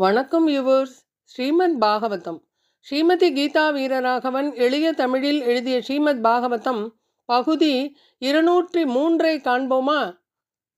வணக்கம் யுவர்ஸ் ஸ்ரீமத் பாகவதம். ஸ்ரீமதி கீதா வீரராகவன் எளிய தமிழில் எழுதிய ஸ்ரீமத் பாகவதம் பகுதி இருநூற்றி மூன்றை காண்போமா?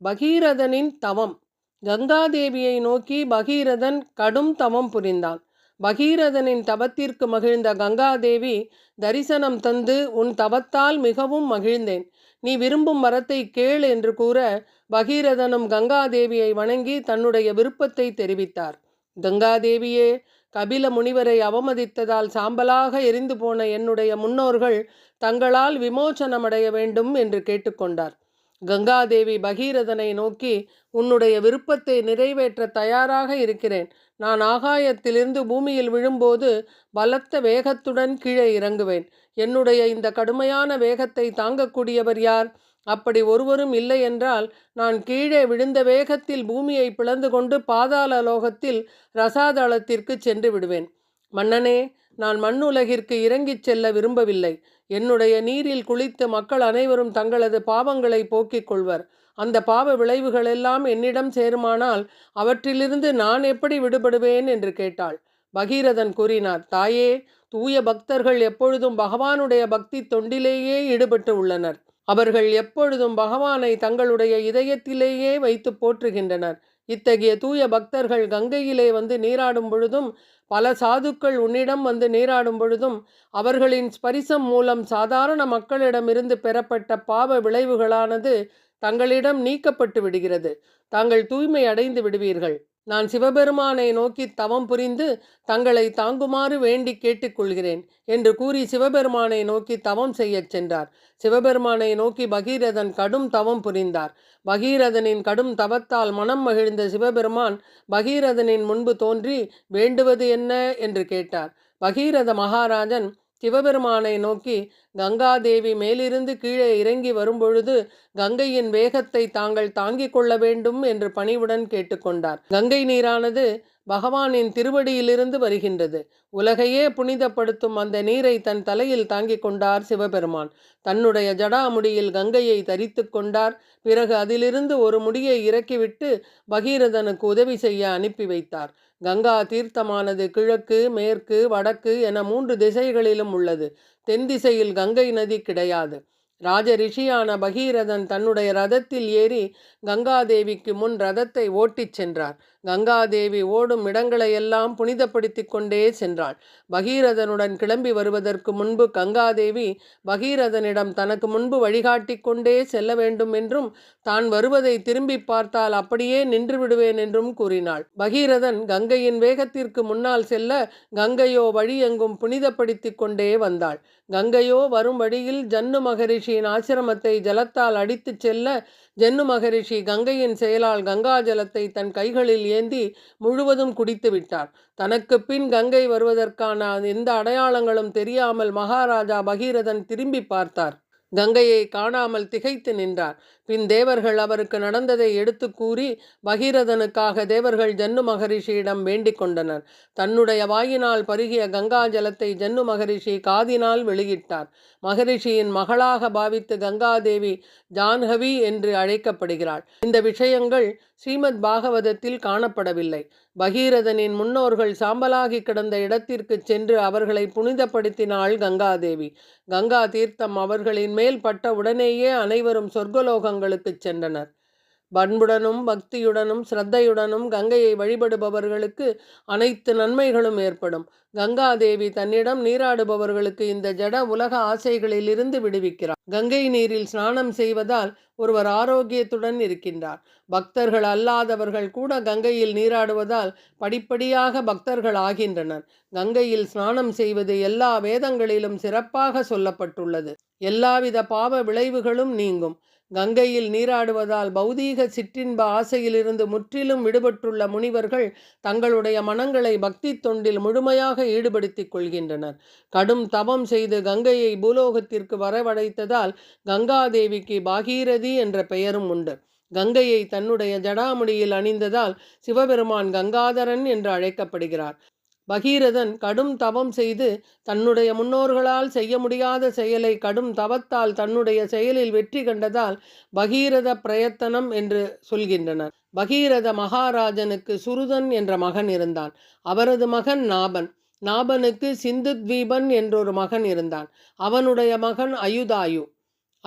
பகீரதனின் தவம். கங்காதேவியை நோக்கி பகீரதன் கடும் தவம் புரிந்தான். பகீரதனின் தவத்திற்கு மகிழ்ந்த கங்காதேவி தரிசனம் தந்து உன் தவத்தால் மிகவும் மகிழ்ந்தேன். நீ விரும்பும் மரத்தை கேள் என்று கூற பகீரதனும் கங்காதேவியை வணங்கி தன்னுடைய விருப்பத்தை தெரிவித்தார். கங்காதேவியே கபில முனிவரை அவமதித்ததால் சாம்பலாக எரிந்து போன என்னுடைய முன்னோர்கள் தங்களால் விமோசனமடைய வேண்டும் என்று கேட்டுக்கொண்டார். கங்காதேவி பகீரதனை நோக்கி உன்னுடைய விருப்பத்தை நிறைவேற்ற தயாராக இருக்கிறேன். நான் ஆகாயத்திலிருந்து பூமியில் விழும்போது பலத்த வேகத்துடன் கீழே இறங்குவேன். என்னுடைய இந்த கடுமையான வேகத்தை தாங்கக்கூடியவர் யார்? அப்படி ஒருவரும் இல்லை என்றால் நான் கீழே விழுந்த வேகத்தில் பூமியை பிளந்து கொண்டு பாதாள லோகத்தில் ரசாதளத்திற்கு சென்று விடுவேன். மன்னனே நான் மண்ணுலகிற்கு இறங்கிச் செல்ல விரும்பவில்லை. என்னுடைய நீரில் குளித்து மக்கள் அனைவரும் தங்களது பாவங்களை போக்கிக் கொள்வர். அந்த பாவ விளைவுகளெல்லாம் என்னிடம் சேருமானால் அவற்றிலிருந்து நான் எப்படி விடுபடுவேன்? என்று கேட்டாள். பகீரதன் கூறினார் தாயே தூய பக்தர்கள் எப்பொழுதும் பகவானுடைய பக்தி தொண்டிலேயே ஈடுபட்டு உள்ளனர். அவர்கள் எப்பொழுதும் பகவானை தங்களுடைய இதயத்திலேயே வைத்து போற்றுகின்றனர். இத்தகைய தூய பக்தர்கள் கங்கையிலே வந்து நீராடும் பொழுதும் பல சாதுக்கள் உன்னிடம் வந்து நீராடும் பொழுதும் அவர்களின் ஸ்பரிசம் மூலம் சாதாரண மக்களிடமிருந்து பெறப்பட்ட பாவ விளைவுகளானது தங்களிடம் நீக்கப்பட்டு விடுகிறது. தாங்கள் தூய்மை அடைந்து விடுவீர்கள். நான் சிவபெருமானை நோக்கி தவம் புரிந்து தங்களை தாங்குமாறு வேண்டி கேட்டுக்கொள்கிறேன் என்று கூறி சிவபெருமானை நோக்கி தவம் செய்யச் சென்றார். சிவபெருமானை நோக்கி பகீரதன் கடும் தவம் புரிந்தார். பகீரதனின் கடும் தவத்தால் மனம் மகிழ்ந்த சிவபெருமான் பகீரதனின் முன்பு தோன்றி வேண்டுவது என்ன என்று கேட்டார். பகீரத மகாராஜன் சிவபெருமானை நோக்கி கங்காதேவி மேலிருந்து கீழே இறங்கி வரும்பொழுது கங்கையின் வேகத்தை தாங்கள் தாங்கிக் கொள்ள வேண்டும் என்று பணிவுடன் கேட்டுக்கொண்டார் கங்கை நீரானது பகவானின் திருவடியிலிருந்து வருகின்றது. உலகையே புனிதப்படுத்தும் அந்த நீரை தன் தலையில் தாங்கிக் கொண்டார் சிவபெருமான். தன்னுடைய ஜடாமுடியில் கங்கையை தரித்து கொண்டார். பிறகு அதிலிருந்து ஒரு முடியை இறக்கிவிட்டு பகீரதனுக்கு உதவி செய்ய அனுப்பி வைத்தார். கங்கா தீர்த்தமானது கிழக்கு மேற்கு வடக்கு என மூன்று திசைகளிலும் உள்ளது. தென் திசையில் கங்கை நதி கிடையாது. ராஜ ரிஷியான பகீரதன் தன்னுடைய ரதத்தில் ஏறி கங்காதேவிக்கு முன் ரதத்தை ஓட்டிச் சென்றார். கங்காதேவி ஓடும் இடங்களையெல்லாம் புனிதப்படுத்தி கொண்டே சென்றாள். பகீரதனுடன் கிளம்பி வருவதற்கு முன்பு கங்காதேவி பகீரதனிடம் தனக்கு முன்பு வழிகாட்டி கொண்டே செல்ல வேண்டும் என்றும் தான் வருவதை திரும்பி பார்த்தால் அப்படியே நின்று விடுவேன் என்றும் கூறினாள். பகீரதன் கங்கையின் வேகத்திற்கு முன்னால் செல்ல கங்கையோ வழி எங்கும் புனிதப்படுத்தி கொண்டே வந்தாள். கங்கையோ வரும் வழியில் ஜன்னு மகரிஷி மகரிஷியின் ஆசிரமத்தை ஜலத்தால் அடித்துச் செல்ல ஜென்னு மகரிஷி கங்கையின் செயலால் கங்கா ஜலத்தை தன் கைகளில் ஏந்தி முழுவதும் குடித்து விட்டார். தனக்கு பின் கங்கை வருவதற்கான எந்த அடையாளங்களும் தெரியாமல் மகாராஜா பகீரதன் திரும்பி பார்த்தார். கங்கையை காணாமல் திகைத்து நின்றார். பின் தேவர்கள் அவருக்கு நடந்ததை எடுத்து கூறி பகீரதனுக்காக தேவர்கள் ஜன்னு மகரிஷியிடம் வேண்டிக் கொண்டனர். தன்னுடைய வாயினால் பருகிய கங்கா ஜலத்தை ஜன்னு மகரிஷி காதினால் வெளியிட்டார். மகரிஷியின் மகளாக பாவித்து கங்காதேவி ஜான்ஹவி என்று அழைக்கப்படுகிறாள். இந்த விஷயங்கள் ஸ்ரீமத் பாகவதத்தில் காணப்படவில்லை. பகீரதனின் முன்னோர்கள் சாம்பலாகி கிடந்த இடத்திற்கு சென்று அவர்களை புனிதப்படுத்தினாள் கங்காதேவி. கங்கா தீர்த்தம் அவர்களின் மேல் பட்ட உடனேயே அனைவரும் சொர்க்கலோகங்களுக்கு சென்றனர். பண்புடனும் பக்தியுடனும் ஸ்ரத்தையுடனும் கங்கையை வழிபடுபவர்களுக்கு அனைத்து நன்மைகளும் ஏற்படும். கங்காதேவி தன்னிடம் நீராடுபவர்களுக்கு இந்த ஜட உலக ஆசைகளிலிருந்து விடுவிக்கிறார் கங்கை நீரில் ஸ்நானம் செய்வதால் ஒருவர் ஆரோக்கியத்துடன் இருக்கின்றார். பக்தர்கள் அல்லாதவர்கள் கூட கங்கையில் நீராடுவதால் படிப்படியாக பக்தர்கள் ஆகின்றனர். கங்கையில் ஸ்நானம் செய்வது எல்லா வேதங்களிலும் சிறப்பாக சொல்லப்பட்டுள்ளது. எல்லாவித பாவ விளைவுகளும் நீங்கும். கங்கையில் நீராடுவதால் பௌதீக சிற்றின்ப ஆசையிலிருந்து முற்றிலும் விடுபட்டுள்ள முனிவர்கள் தங்களுடைய மனங்களை பக்தி தொண்டில் முழுமையாக ஈடுபடுத்திக் கொள்கின்றனர். கடும் தவம் செய்து கங்கையை பூலோகத்திற்கு வரவழைத்ததால் கங்காதேவிக்கு பாகீரதி என்ற பெயரும் உண்டு. கங்கையை தன்னுடைய ஜடாமுடியில் அணிந்ததால் சிவபெருமான் கங்காதரன் என்று அழைக்கப்படுகிறார். பகீரதன் கடும் தவம் செய்து தன்னுடைய முன்னோர்களால் செய்ய முடியாத செயலை கடும் தவத்தால் தன்னுடைய செயலில் வெற்றி கண்டதால் பகீரத பிரயத்தனம் என்று சொல்கின்றனர். பகீரத மகாராஜனுக்கு சுருதன் என்ற மகன் இருந்தான். அவரது மகன் நாபன். நாபனுக்கு சிந்துத்வீபன் என்றொரு மகன் இருந்தான். அவனுடைய மகன் அயுதாயு.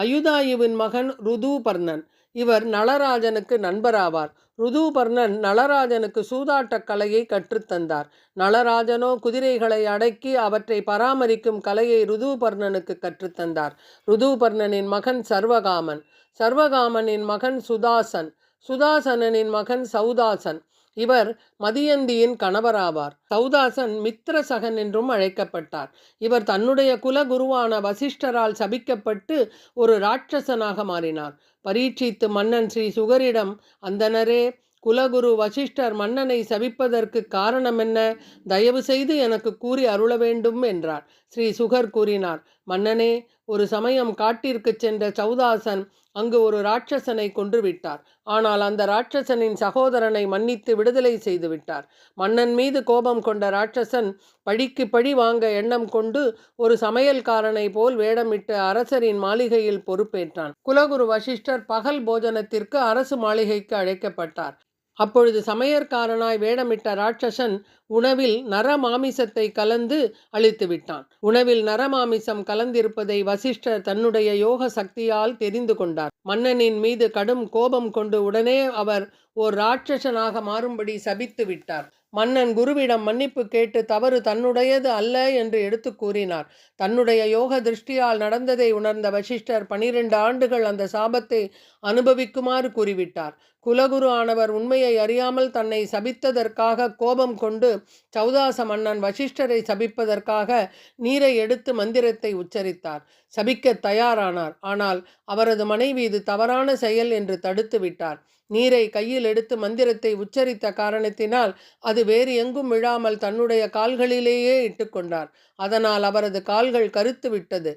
அயுதாயுவின் மகன் ருதூபர்ணன். இவர் நளராஜனுக்கு நண்பராவார். ருதூபர்ணன் நளராஜனுக்கு சூதாட்டக் கலையை கற்றுத்தந்தார். நளராஜனோ குதிரைகளை அடக்கி அவற்றை பராமரிக்கும் கலையை ருதூபர்ணனுக்கு கற்றுத்தந்தார். ருதூபர்ணனின் மகன் சர்வகாமன். சர்வகாமனின் மகன் சுதாசன். சுதாசனனின் மகன் சௌதாசன். இவர் மதியந்தியின் கணவராவார். சௌதாசன் மித்ரசகன் என்றும் அழைக்கப்பட்டார். இவர் தன்னுடைய குலகுருவான வசிஷ்டரால் சபிக்கப்பட்டு ஒரு ராட்சசனாக மாறினார். பரீட்சித்து மன்னன் ஸ்ரீ சுகரிடம் அந்தனரே குலகுரு வசிஷ்டர் மன்னனை சபிப்பதற்கு காரணம் என்ன? தயவு செய்து எனக்கு கூறி அருள வேண்டும் என்றார். ஸ்ரீ சுகர் கூறினார். மன்னனே ஒரு சமயம் காட்டிற்கு சென்ற சௌதாசன் அங்கு ஒரு ராட்சசனை கொன்றுவிட்டார். ஆனால் அந்த ராட்சசனின் சகோதரனை மன்னித்து விடுதலை செய்துவிட்டார் மன்னன் மீது கோபம் கொண்ட ராட்சசன் பழிக்கு பழி வாங்க எண்ணம் கொண்டு ஒரு சமையல்காரனை போல் வேடமிட்டு அரசரின் மாளிகையில் பொறுப்பேற்றான். குலகுரு வசிஷ்டர் பகல் போஜனத்திற்கு அரசு மாளிகைக்கு அழைக்கப்பட்டார். அப்பொழுது சமையற்காரனாய் வேடமிட்ட ராட்சசன் உணவில் நரமாமிசத்தை கலந்து அழித்து விட்டான் உணவில் நரமாமிசம் கலந்திருப்பதை வசிஷ்டர் தன்னுடைய யோக சக்தியால் தெரிந்து கொண்டார். மன்னனின் மீது கடும் கோபம் கொண்டு உடனே அவர் ஓர் ராட்சசனாக மாறும்படி சபித்து விட்டார். மன்னன் குருவிடம் மன்னிப்பு கேட்டு தவறு தன்னுடையது அல்ல என்று எடுத்து கூறினார். தன்னுடைய யோக திருஷ்டியால் நடந்ததை உணர்ந்த வசிஷ்டர் பனிரெண்டு ஆண்டுகள் அந்த சாபத்தை அனுபவிக்குமாறு கூறிவிட்டார். குலகுரு ஆனவர் உண்மையை அறியாமல் தன்னை சபித்ததற்காக கோபம் கொண்டு சௌதாச மன்னன் வசிஷ்டரை சபிப்பதற்காக நீரை எடுத்து மந்திரத்தை உச்சரித்தார். சபிக்க தயாரானார். ஆனால் அவரது மனைவி இது தவறான செயல் என்று தடுத்து விட்டார். நீரை கையில் எடுத்து மந்திரத்தை உச்சரித்த காரணத்தினால் அது வேறு எங்கும் விழாமல் தன்னுடைய கால்களிலேயே இட்டுக்கொண்டார் அதனால் அவரது கால்கள் கருத்து விட்டது.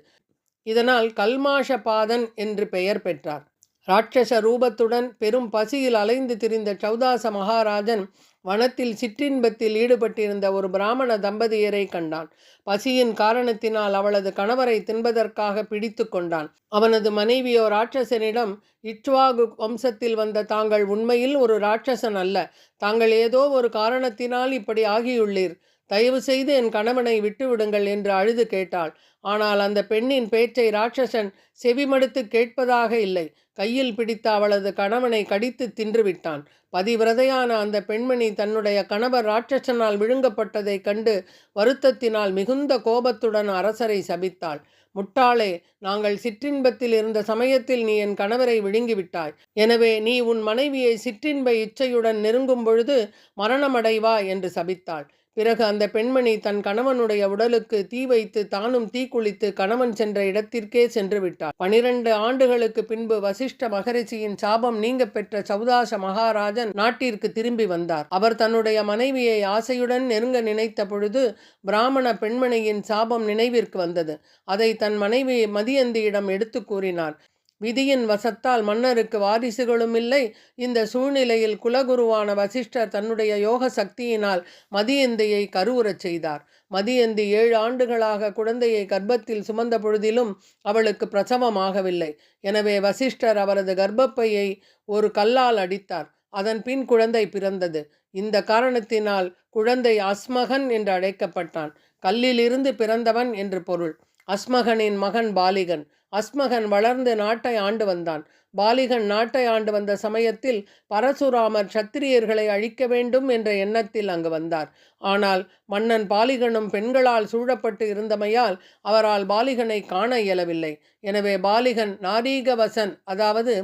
இதனால் கல்மாஷ பாதன் என்று பெயர் பெற்றார். ராட்சச ரூபத்துடன் பெரும் பசியில் அலைந்து திரிந்த சௌதாச மகாராஜன் வனத்தில் சிற்றின்பத்தில் ஈடுபட்டிருந்த ஒரு பிராமண தம்பதியரை கண்டான். பசியின் காரணத்தினால் அவளது கணவரை தின்பதற்காக பிடித்து கொண்டான். அவனது மனைவியோ ராட்சசனிடம் இட்வாகு வம்சத்தில் வந்த தாங்கள் உண்மையில் ஒரு ராட்சசன் அல்ல. தாங்கள் ஏதோ ஒரு காரணத்தினால் இப்படி ஆகியுள்ளீர். தயவு செய்து என் கணவனை விட்டுவிடுங்கள் என்று அழுது கேட்டாள். ஆனால் அந்த பெண்ணின் பேச்சை ராட்சசன் செவிமடுத்து கேட்பதாக இல்லை. கையில் பிடித்த அவளது கணவனை கடித்து தின்றுவிட்டான். பதிவிரதையான அந்த பெண்மணி தன்னுடைய கணவர் ராட்சசனால் விழுங்கப்பட்டதைக் கண்டு வருத்தத்தினால் மிகுந்த கோபத்துடன் அரசரை சபித்தாள். முட்டாளே நாங்கள் சிற்றின்பத்தில் இருந்த சமயத்தில் நீ என் கணவரை விழுங்கிவிட்டாய். எனவே நீ உன் மனைவியை சிற்றின்ப இச்சையுடன் நெருங்கும் பொழுது மரணமடைவா? என்று சபித்தாள். பிறகு அந்த பெண்மணி தன் கணவனுடைய உடலுக்கு தீ வைத்து தானும் தீ குளித்து கணவன் சென்ற இடத்திற்கே சென்று விட்டார் பனிரெண்டு ஆண்டுகளுக்கு பின்பு வசிஷ்ட மகரிஷியின் சாபம் நீங்க பெற்ற சௌதாச மகாராஜன் நாட்டிற்கு திரும்பி வந்தார். அவர் தன்னுடைய மனைவியை ஆசையுடன் நெருங்க நினைத்த பொழுது பிராமண பெண்மணியின் சாபம் நினைவிற்கு வந்தது. அதை தன் மனைவி மதியந்தியிடம் எடுத்து கூறினார். விதியின் வசத்தால் மன்னருக்கு வாரிசுகளும் இல்லை. இந்த சூழ்நிலையில் குலகுருவான வசிஷ்டர் தன்னுடைய யோக சக்தியினால் மதியந்தையை கருவுறச் செய்தார். மதியந்தி ஏழு ஆண்டுகளாக குழந்தையை கர்ப்பத்தில் சுமந்த பொழுதிலும் அவளுக்கு பிரசவமாகவில்லை. எனவே வசிஷ்டர் அவரது கர்ப்பப்பையை ஒரு கல்லால் அடித்தார். அதன் பின் குழந்தை பிறந்தது. இந்த காரணத்தினால் குழந்தை அஸ்மகன் என்று அழைக்கப்பட்டான். கல்லிலிருந்து பிறந்தவன் என்று பொருள். அஸ்மகனின் மகன் பாலிகன். அஸ்மகன் வளர்ந்து நாட்டை ஆண்டு வந்தான். பாலிகன் நாட்டை ஆண்டு வந்த சமயத்தில் பரசுராமர் சத்திரியர்களை அழிக்க வேண்டும் என்ற எண்ணத்தில் அங்கு வந்தார். ஆனால் மன்னன் பாலிகனும் பெண்களால் சூழப்பட்டு இருந்தமையால் அவரால் பாலிகனை காண இயலவில்லை. எனவே பாலிகன் நாரீகவசன் அதாவது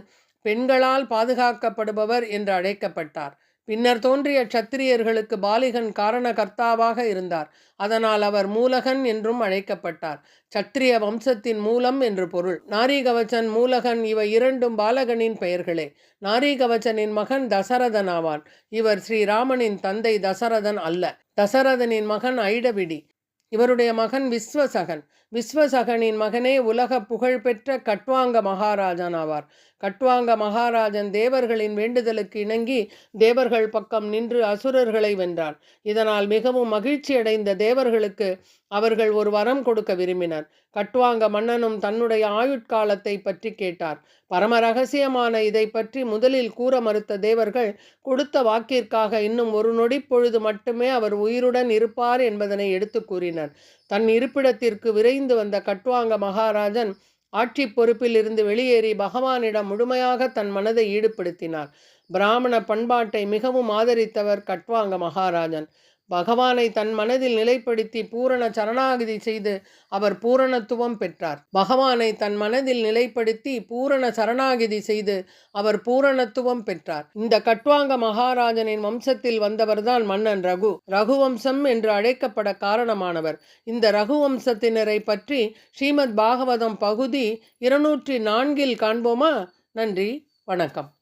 பெண்களால் பாதுகாக்கப்படுபவர் என்று அழைக்கப்பட்டார். பின்னர் தோன்றிய சத்திரியர்களுக்கு பாலிகன் காரணகர்த்தாவாக இருந்தார். அதனால் அவர் மூலகன் என்றும் அழைக்கப்பட்டார். சத்திரிய வம்சத்தின் மூலம் என்று பொருள். நாரிகவச்சன் மூலகன் இவை இரண்டும் பாலகனின் பெயர்களே. நாரிகவச்சனின் மகன் தசரதன் ஆவான். இவர் ஸ்ரீராமனின் தந்தை தசரதன் அல்ல. தசரதனின் மகன் ஐடவிடி. இவருடைய மகன் விஸ்வசகன். விஸ்வசகனின் மகனே உலக புகழ்பெற்ற கட்வாங்க மகாராஜன் ஆவார் கட்வாங்க மகாராஜன் தேவர்களின் வேண்டுதலுக்கு இணங்கி தேவர்கள் பக்கம் நின்று அசுரர்களை வென்றான். இதனால் மிகவும் மகிழ்ச்சியடைந்த தேவர்களுக்கு அவர்கள் ஒரு வரம் கொடுக்க விரும்பினர். கட்வாங்க மன்னனும் தன்னுடைய ஆயுட்காலத்தை பற்றி கேட்டார். பரம ரகசியமான இதை பற்றி முதலில் கூற மறுத்த தேவர்கள் கொடுத்த வாக்கிற்காக இன்னும் ஒரு நொடி பொழுது மட்டுமே அவர் உயிருடன் இருப்பார் என்பதனை எடுத்து கூறினர். தன் இருப்பிடத்திற்கு விரைந்து வந்த கட்வாங்க மகாராஜன் ஆட்சி பொறுப்பில் இருந்து வெளியேறி பகவானிடம் முழுமையாக தன் மனதை ஈடுபடுத்தினார். பிராமண பண்பாட்டை மிகவும் ஆதரித்தவர் கட்வாங்க மகாராஜன். பகவானை தன் மனதில் நிலைப்படுத்தி பூரண சரணாகதி செய்து அவர் பூரணத்துவம் பெற்றார். பகவானை தன் மனதில் நிலைப்படுத்தி பூரண சரணாகிதி செய்து அவர் பூரணத்துவம் பெற்றார். இந்த கட்வாங்க மகாராஜனின் வம்சத்தில் வந்தவர்தான் மன்னன் ரகு. ரகுவம்சம் என்று அழைக்கப்பட காரணமானவர். இந்த ரகுவம்சத்தினரை பற்றி ஸ்ரீமத் பாகவதம் பகுதி இருநூற்றி நான்கில் காண்போமா? நன்றி வணக்கம்.